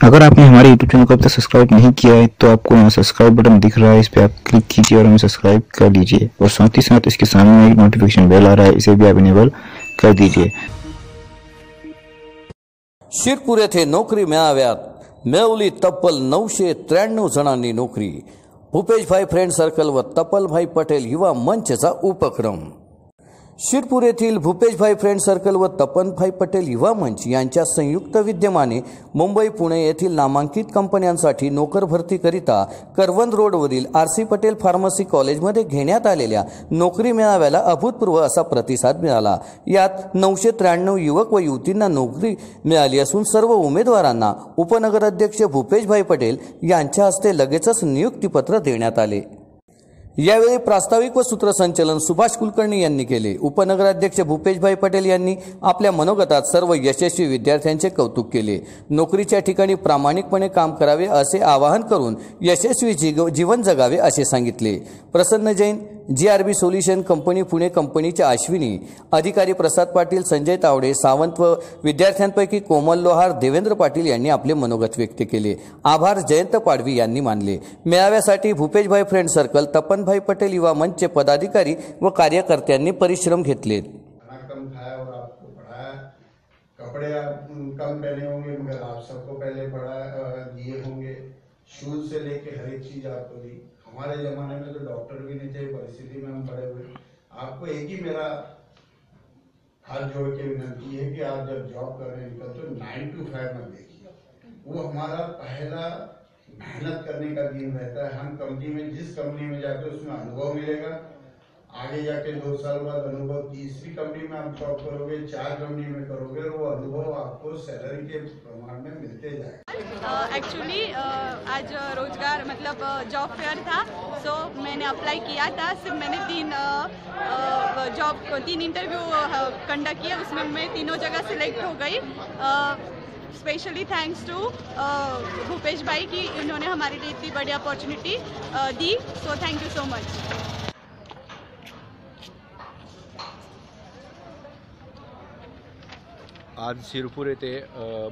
अगर आपने हमारे यूट्यूब चैनल को अब तक सब्सक्राइब नहीं किया है तो आपको यहाँ सब्सक्राइब बटन दिख रहा है, इस पर आप क्लिक कीजिए और हमें सब्सक्राइब कर लीजिए। और साथ ही साथ इसके सामने एक नोटिफिकेशन बेल आ रहा है, इसे भी आप इनेबल कर दीजिए। शिरपूर येथे नोकरी मेळाव्यात मिळवली तब्बल नऊशे त्र्याण्णव जणांनी नोकरी। भूपेशभाई फ्रेंड सर्कल व तपलभाई पटेल युवा मंचचा उपक्रम। शिरपूर येथील भूपेशभाई फ्रेंड सर्कल व तपनभाई पटेल युवा मंच यांच्या संयुक्त विद्यमाने मुंबई पुणे येथील नामांकित कंपन्यांसाठी नोकर भरतीकरिता करवंद रोडवरील आर सी पटेल फार्मसी कॉलेजमध्ये घेण्यात आलेल्या नोकरी मेळाव्याला अभूतपूर्व असा प्रतिसाद मिळाला. यात नऊशे त्र्याण्णव युवक व युवतींना नोकरी मिळाली असून सर्व उमेदवारांना उपनगराध्यक्ष भूपेशभाई पटेल यांच्या हस्ते लगेचच नियुक्तीपत्र देण्यात आले. यावेळी प्रास्ताविक व सूत्रसंचलन सुभाष कुलकर्णी यांनी केले. उपनगराध्यक्ष भूपेशभाई पटेल यांनी आपल्या मनोगतात सर्व यशस्वी विद्यार्थ्यांचे कौतुक केले. नोकरीच्या ठिकाणी प्रामाणिकपणे काम करावे असे आवाहन करून यशस्वी जीव जीवन जगावे असे सांगितले. Prasanna Jain G R B solution company Pune कंपनीच्या अश्विनी अधिकारी प्रसाद पाटील संजय तावडे सावंत व विद्यार्थ्यांपैकी कोमल लोहार देवेंद्र पाटील यांनी आपले मनोगत व्यक्त केले. आभार जयंत पाडवी यांनी मानले. मेळाव्यासाठी भूपेशभाई फ्रेंड सर्कल तपनभाई पटेल युवा मंचचे पदाधिकारी व कार्यकर्त्यांनी परिश्रम घेतले. कपड़े आप कम पहने होंगे मगर आप सबको पहले पढ़ा दिए होंगे। शूज से लेके हर एक चीज आपको दी। हमारे जमाने में तो डॉक्टर भी नहीं थे, परिस्थिति में हम पड़े हुए। आपको एक ही मेरा हाथ जोड़ के विनती है कि आप जब जॉब करने हैं तो नाइन टू फाइव मत देखिए। वो हमारा पहला मेहनत करने का दिन रहता है। हम कंपनी में, जिस कंपनी में जाते हैं उसमें अनुभव मिलेगा आगे जाके दो साल बाद अनुभव तीसरी कंपनी में आप जॉब करोगे चार कंपनी में करोगे वो अनुभव आपको सैलरी के प्रमाण में मिलते जाएगा। एक्चुअली uh, uh, आज रोज़गार मतलब जॉब फेयर था सो so, मैंने अप्लाई किया था सिर्फ़ मैंने तीन जॉब uh, तीन इंटरव्यू कंडक्ट किया उसमें मैं तीनों जगह सिलेक्ट हो गई। स्पेशली थैंक्स टू भूपेश भाई कि उन्होंने हमारे लिए इतनी बड़ी opportunity the so thank you so much आज शिरपूर येथे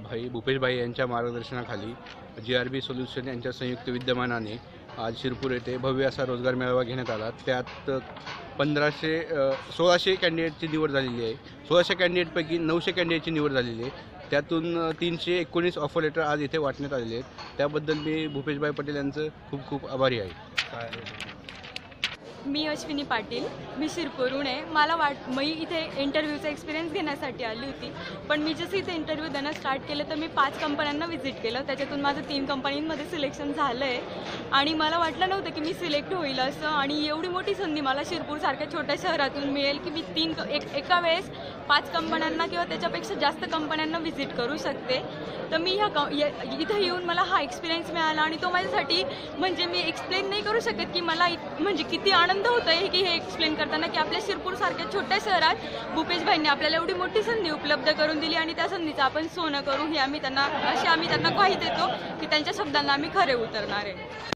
भाई भूपेशभाई यांच्या मार्गदर्शनाखाली जी आर बी सोल्युशन यांच्या संयुक्त विद्यमानाने आज शिरपूर येथे भव्य असा रोजगार मेळावा घेण्यात आला. त्यात पंधराशे सोळाशे कॅन्डिडेटची निवड झालेली आहे. सोळाशे कॅन्डिडेटपैकी नऊशे कॅन्डिडेटची निवड झालेली आहे. त्यातून तीनशे एकोणीस ऑफर लेटर आज इथे वाटण्यात आलेले आहेत. त्याबद्दल मी भूपेशभाई पटेल यांचं खूप खूप आभारी आहे? मी अश्विनी पाटील मी शिरपूरहून आहे मला वाट मी इथे इंटरव्ह्यूचा एक्सपिरियन्स घेण्यासाठी आली होती. पण मी जसं इथे इंटरव्ह्यू देणं स्टार्ट केलं तर मी पाच कंपन्यांना व्हिजिट केलं. त्याच्यातून माझं तीन कंपनींमध्ये सिलेक्शन झालं आहे आणि मला वाटलं नव्हतं की मी सिलेक्ट होईल असं. आणि एवढी मोठी संधी मला शिरपूरसारख्या छोट्या शहरातून मिळेल की मी तीन एक एका वेळेस पाच कंपन्यांना किंवा त्याच्यापेक्षा जास्त कंपन्यांना व्हिजिट करू शकते. तर मी ह्या क इथं येऊन मला हा एक्सपिरियन्स मिळाला आणि तो माझ्यासाठी म्हणजे मी एक्सप्लेन नाही करू शकत की मला म्हणजे किती आनंद होतो आहे की हे एक्सप्लेन करताना की आपल्या शिरपूरसारख्या छोट्या शहरात भूपेश भाईंनी आपल्याला एवढी मोठी संधी उपलब्ध करून दिली आणि त्या संधीचं आपण सोनं करू हे आम्ही त्यांना अशी आम्ही त्यांना ग्वाही देतो की त्यांच्या शब्दांना आम्ही खरे उतरणार आहे.